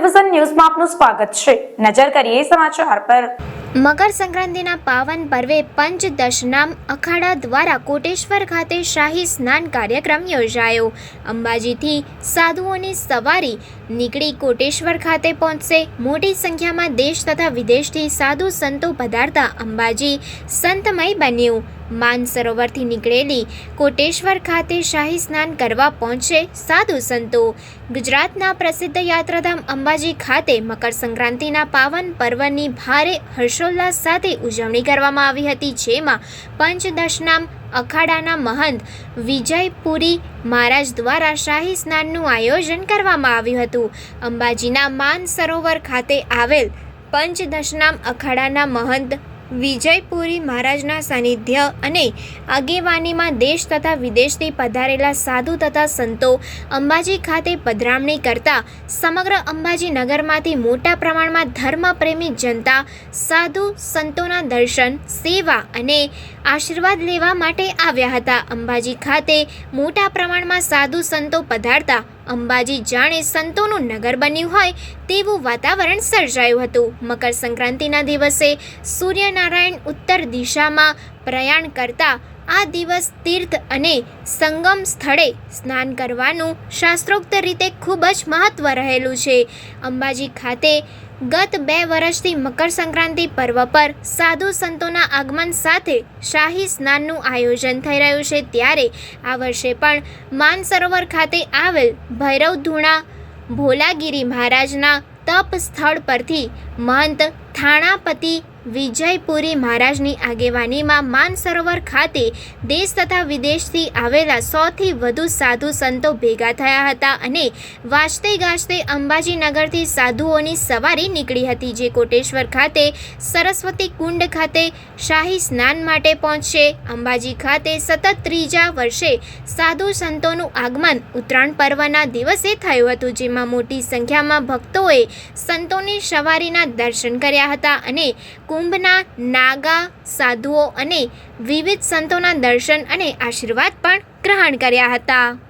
Division ન્યૂઝમાં આપનું સ્વાગત છે. નજર કરીએ સમાચાર પર. મકર સંક્રાંતિના પાવન પર્વે પંચદશનામ અખાડા દ્વારા કોટેશ્વર ખાતે શાહી સ્નાન કાર્યક્રમ યોજાયો. અંબાજીથી સાધુઓની સવારી નીકળી કોટેશ્વર ખાતે પહોંચશે. મોટી સંખ્યામાં દેશ તથા વિદેશથી સાધુ સંતો પધારતા અંબાજી સંતમય બન્યું. માન સરોવરથી નીકળેલી કોટેશ્વર ખાતે શાહી સ્નાન કરવા પહોંચે સાધુ સંતો. ગુજરાતના પ્રસિદ્ધ યાત્રાધામ અંબાજી ખાતે મકર સંક્રાંતિના પાવન પર્વની ભારે હર્ષોલ્લાસ સાથે ઉજવણી કરવામાં આવી હતી, જેમાં પંચદશનામ, અખાડાના મહંત, વિજયપુરી મહારાજ દ્વારા શાહી સ્નાનનું આયોજન કરવામાં આવ્યું હતું. અંબાજીના માન સરોવર ખાતે આવેલ પંચદશનામ, અખાડાના મહંત વિજયપુરી મહારાજના સાનિધ્ય અને આગેવાનીમાં દેશ તથા વિદેશથી પધારેલા સાધુ તથા સંતો અંબાજી ખાતે પધરામણી કરતા સમગ્ર અંબાજી નગરમાંથી મોટા પ્રમાણમાં ધર્મપ્રેમી જનતા, સાધુ સંતોના દર્શન, સેવા અને આશીર્વાદ લેવા માટે આવ્યા હતા. અંબાજી ખાતે મોટા પ્રમાણમાં સાધુ સંતો પધારતા અંબાજી જાણે સંતોનું નગર બન્યું હોય તેવું વાતાવરણ સર્જાયું હતું. મકર સંક્રાંતિના દિવસે સૂર્યનારાયણ ઉત્તર દિશામાં પ્રયાણ કરતા આ દિવસ તીર્થ અને સંગમ સ્થળે સ્નાન કરવાનું શાસ્ત્રોક્ત રીતે ખૂબ જ મહત્વ રહેલું છે. અંબાજી ખાતે ગત બે વર્ષથી મકર સંક્રાંતિ પર્વ પર સાધુ સંતોના આગમન સાથે શાહી સ્નાનનું આયોજન થઈ રહ્યું છે. ત્યારે આ વર્ષે પણ માનસરોવર ખાતે આવેલ ભૈરવ ધૂણા ભોલાગીરી મહારાજના તપ સ્થળ પરથી મહંત થાણાપતિ વિજયપુરી મહારાજની આગેવાનીમાં માનસરોવર ખાતે દેશ તથા વિદેશથી આવેલા સોથી વધુ સાધુ સંતો ભેગા થયા હતા અને વાજતે ગાજતે અંબાજીનગરથી સાધુઓની સવારી નીકળી હતી, જે કોટેશ્વર ખાતે સરસ્વતી કુંડ ખાતે શાહી સ્નાન માટે પહોંચશે. અંબાજી ખાતે સતત ત્રીજા વર્ષે સાધુ સંતોનું આગમન ઉત્તરાયણ પર્વના દિવસે થયું હતું, જેમાં મોટી સંખ્યામાં ભક્તોએ સંતોની સવારીના દર્શન કર્યા. હતા અને કુંભના નાગા, સાધુઓ અને વિવિધ સંતોના દર્શન અને આશીર્વાદ પણ ગ્રહણ કર્યા હતા.